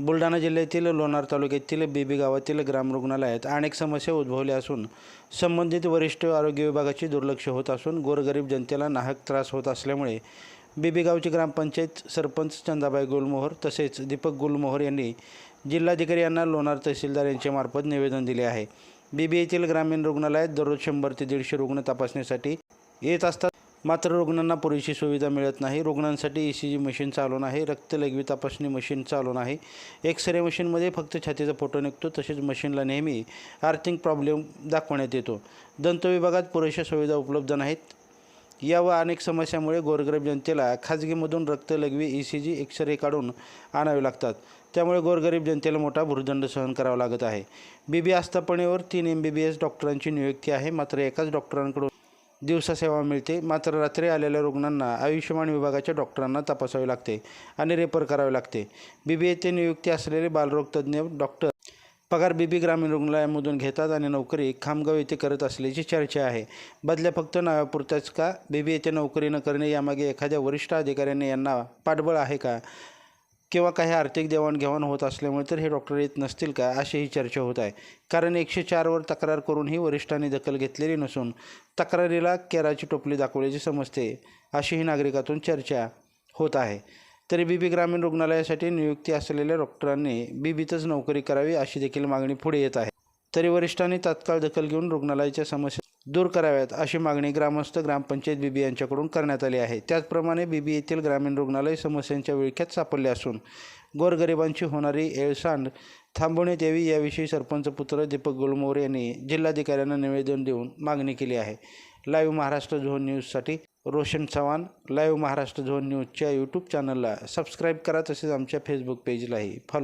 बुलढाणा जिल्ह्यातील लोणार तालुक्यातील बेबी गावातील ग्राम रुग्णालयात अनेक समस्या उद्भवल्या असून संबंधित वरिष्ठ आरोग्य विभागाचे दुर्लक्ष होत असून गोरगरीब जनतेला नाहक त्रास होत असल्यामुळे बेबी गावची ग्रामपंचायत सरपंच चंदाबाई गुलमोहर तसेच दीपक गुलमोहर यांनी जिल्हाधिकारी यांना लोणार तहसीलदार यांच्यामार्फत निवेदन दिले आहे. बीबी येथील ग्रामीण रुग्णालयात दररोज शंभर ते दीडशे रुग्ण तपासणीसाठी येत असतात. मात्र रुग्णांना पुरेशी सुविधा मिळत नाही. रुग्णांसाठी ई सी जी मशीन चालू नाही रक्तलघवी तपासणी मशीन चालू नाही एक्सरे मशीनमध्ये फक्त छातीचा फोटो निघतो. तसेच मशीनला नेहमी आर्थिंग प्रॉब्लेम दाखवण्यात येतो. दंत विभागात पुरेशा सुविधा उपलब्ध नाहीत. या व अनेक समस्यामुळे गोरगरीब जनतेला खाजगीमधून रक्तलघवी ई सी जी एक्सरे काढून आणावे लागतात. त्यामुळे गोरगरीब जनतेला मोठा भूर्दंड सहन करावा लागत आहे. बी बी आस्थापनेवर तीन एम बी बी एस डॉक्टरांची नियुक्ती आहे. मात्र एकाच डॉक्टरांकडून दिवसा सेवा मिळते. मात्र रात्री आलेल्या रुग्णांना आयुष्यमान विभागाच्या डॉक्टरांना तपासावे लागते आणि रेफर करावे लागते. बी बी येथे नियुक्ती असलेले बालरोगतज्ञ डॉक्टर पगार बीबी ग्रामीण रुग्णालयामधून घेतात आणि नोकरी खामगाव येथे करत असल्याची चर्चा आहे. बदल्या फक्त नावापुरत्याच का? बीबी येथे नोकरी न करणे यामागे एखाद्या वरिष्ठ अधिकाऱ्याने यांना पाठबळ आहे का? किंवा काही आर्थिक देवाणघेवाण होत असल्यामुळे तर हे डॉक्टर येत नसतील का? अशीही चर्चा होत आहे. कारण एकशे चारवर तक्रार करूनही वरिष्ठांनी दखल घेतलेली नसून तक्रारीला केराची टोपली दाखवल्याची समजते अशीही नागरिकातून चर्चा होत आहे. तरी बीबी ग्रामीण रुग्णालयासाठी नियुक्ती असलेल्या डॉक्टरांनी बीबीतच नोकरी करावी अशी देखील मागणी पुढे येत आहे. तरी वरिष्ठांनी तात्काळ दखल घेऊन रुग्णालयाच्या समस्या दूर कराव्यात अशी मागणी ग्रामस्थ ग्रामपंचायत बीबी यांच्याकडून करण्यात आली आहे. त्याचप्रमाणे बीबी येथील ग्रामीण रुग्णालय समस्यांच्या विळख्यात सापडले असून गोरगरिबांची होणारी येळसांड थांबवण्यात यावी याविषयी सरपंच पुत्र दीपक गुलमोर यांनी जिल्हाधिकाऱ्यांना निवेदन देऊन मागणी केली आहे. लाईव्ह महाराष्ट्र झोन न्यूजसाठी रोशन चव्हाण लाईव्ह महाराष्ट्र झोन न्यूजच्या यूट्यूब चॅनलला सबस्क्राईब करा तसेच आमच्या फेसबुक पेजलाही फॉलो